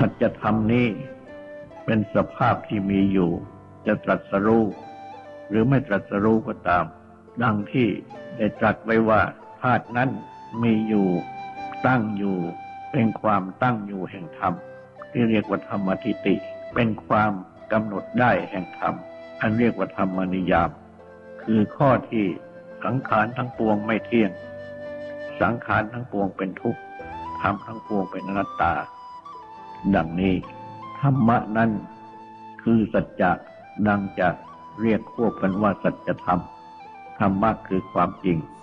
ธรรมนี้เป็นสภาพที่มีอยู่ จะตรัสรู้หรือไม่ตรัสรู้ก็ตาม ดังที่ได้ตรัสไว้ว่าธาตุนั้นมีอยู่ตั้งอยู่ เป็นความตั้งอยู่แห่งธรรม ที่เรียกว่าธรรมทิติ เป็นความกำหนดได้แห่งธรรม อันเรียกว่าธรรมนิยาม คือข้อที่สังขารทั้งปวงไม่เที่ยง สังขารทั้งปวงเป็นทุกข์ธรรมทั้งปวงเป็นอนัตตา ดังนี้ ธรรมะนั้นคือสัจจะดังจะเรียกควบกันว่าสัจธรรม ธรรมะคือความจริง「